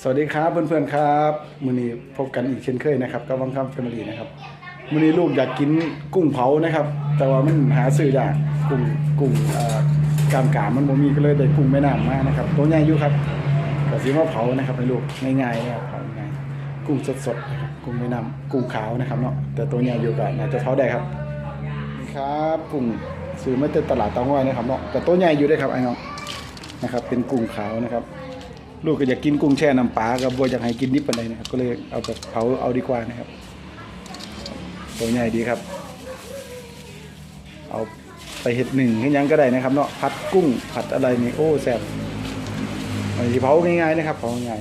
สวัสดีครับเพื่อนๆครับมื้อนี้พบกันอีกเช่นเคยนะครับกับวังคำแฟมิลี่นะครับมื้อนี้ลูกอยากกินกุ้งเผานะครับ แต่ว่ามันหาซื้อยากกุ้งกุ้งเอ่อกามกามมันบ่มีก็เลยได้กุ้งแม่น้ำมานะครับตัวใหญ่อยู่ครับก็สิมาเผานะครับให้ลูกง่ายๆนะครับเผาง่ายกุ้งสดๆนะครับกุ้งแม่น้ำกุ้งขาวนะครับเนาะแต่ตัวใหญ่อยู่ก็น่าจะเผาได้ครับครับกุ้งซื้อมาจากตลาดเตาง้อยนะครับเนาะแต่ตัวใหญ่อยู่เด้วยครับไอ้น้องนะครับเป็นกุ้งขาวนะครับ ลูกก็อยากกินกุ้งแช่น้ำปลากับบัวอยากให้กินดิบปานใดนะครับ ก็เลยเอาแบบเผาเอาดีกว่านะครับ ตัวใหญ่ดีครับ เอาไปเห็ดหนึ่งให้ยังก็ได้นะครับเนาะผัดกุ้งผัดอะไรนี่โอ้แซ่บอันนี้เผาง่ายๆนะครับเผาง่าย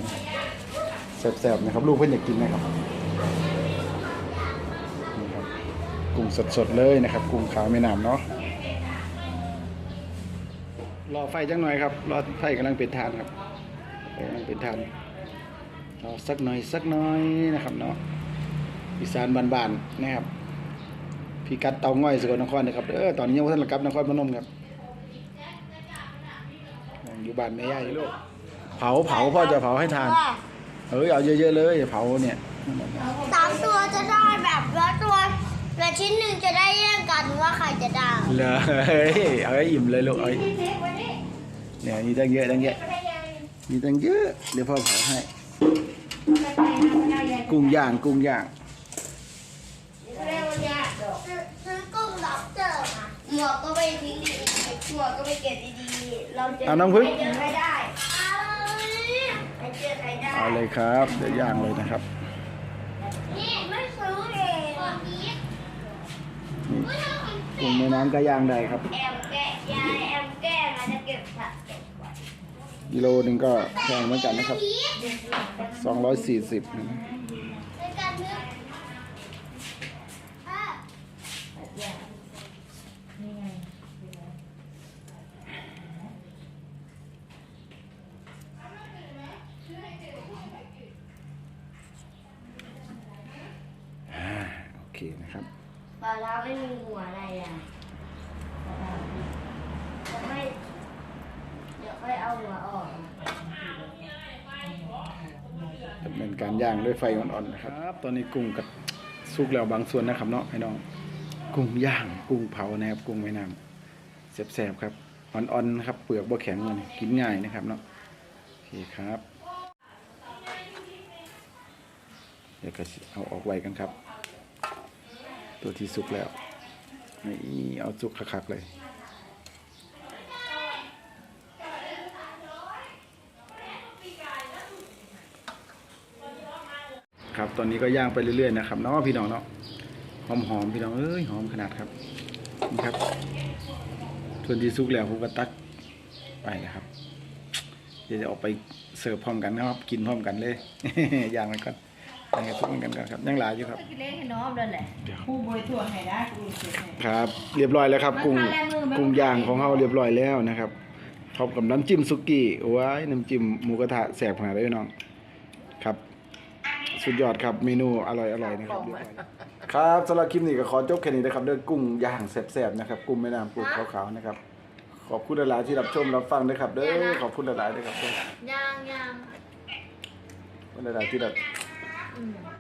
ๆแซ่บๆนะครับ ลูกเพิ่อนอยากกินนะครับนี่ครับกุ้งสดๆเลยนะครับ กุ้งขาวแม่น้ำเนาะรอไฟจังหน่อยครับ รอไฟกำลังเป็นทานครับ กำลังเป็นทานรอสักหน่อยสักหน่อยนะครับเนาะอีสานบ้านๆนะครับพี่กัดเตาง่อยสกลนครนะครับเออตอนนี้ยังไม่ทันกลับนครพนมครับอยู่บ้านแม่ย่าอยู่ลูกเผาเผาพ่อจะเผาให้ทานเอ้ยเอาเยอะๆเลยเผาเนี่ยสามตัวจะได้แบบแล้วตัวและชิ้นหนึ่งจะได้แย่งกันว่าใครจะได้เลยเอาให้อิ่มเลยลูกเอาให้เนี่ยมีตั้งเยอะตั้งเยอะ มีตั้งเยอะ เดี๋ยวพ่อเผาให้ กุ้งย่างกุ้งย่างซื้อกุ้งล็อบสเตอร์มาหมวกก็ไปทิ้งดีๆหมวกก็ไปเก็บดีๆ เราจะเอาน้องพึ่งไม่เจอใครได้เอาไม่เจอใครได้ เอาเลยครับ เดี๋ยวย่างเลยนะครับ นี่ไม่ซื้อเองนี่กุ้งแม่น้ำก็ย่างได้ครับ แอมแกะยายแอมแก้มาจะเก็บผักเก็บไว้ กิโลหนึ่งก็แพงเหมือนกันนะครับสองร้อยสี่สิบในะโอเคนะครับปลาร้าไม่มีหัวอะไรอะเดี๋ยวไม่เดี๋ยวค่อยเอาหัวออก ดำเนินการย่างด้วยไฟอ่อนๆนะครับ ตอนนี้กุ้งกับสุกแล้วบางส่วนนะครับเนาะให้น้องกุ้งย่างกุ้งเผานะครับกุ้งแม่น้ำแซ่บๆครับอ่อนๆนะครับเปลือกบ่แข็งเลยกินง่ายนะครับเนาะโอเคครับ เดี๋ยวก็เอาออกไว้กันครับ ตัวที่สุกแล้วนี่เอาสุกคักๆเลย ครับ ตอนนี้ก็ย่างไปเรื่อยๆนะครับเนาะพี่น้องเนาะหอมหอมๆพี่น้องเอ้ยหอมขนาดครับนี่ครับส่วนที่สุกแล้วผมก็ตักไปแล้วครับ เดี๋ยวจะออกไปเสิร์ฟพร้อมกันนะครับ กินพร้อมกันเลยย่างไปก่อนย่างให้สุกเหมือนกันก่อนครับยังหลายอยู่ครับเล่นให้น้องเลยแหละผู้บริถั่วให้ได้กูเสียให้ครับ เรียบร้อยแล้วครับกุ้งมาทานแลมือไหมกุ้งย่างของเราเรียบร้อยแล้วนะครับพร้อมกับน้ำจิ้มสุกี้โอ้ยน้ำจิ้มหมูกระทะแสบขนาดเลยพี่น้องครับ สุดยอดครับเมนูอร่อยอร่อยนะครับเรียบร้อยแล้วครับสำหรับคลิปนี้ก็ขอจบแค่นี้นะครับด้วยกุ้งย่างแสบๆนะครับกุ้งแม่น้ำกุ้งขาวๆนะครับขอบคุณหลายๆที่รับชมรับฟังนะครับเด้อขอบคุณหลายๆนะครับย่างย่างขอบคุณหลายๆที่รับ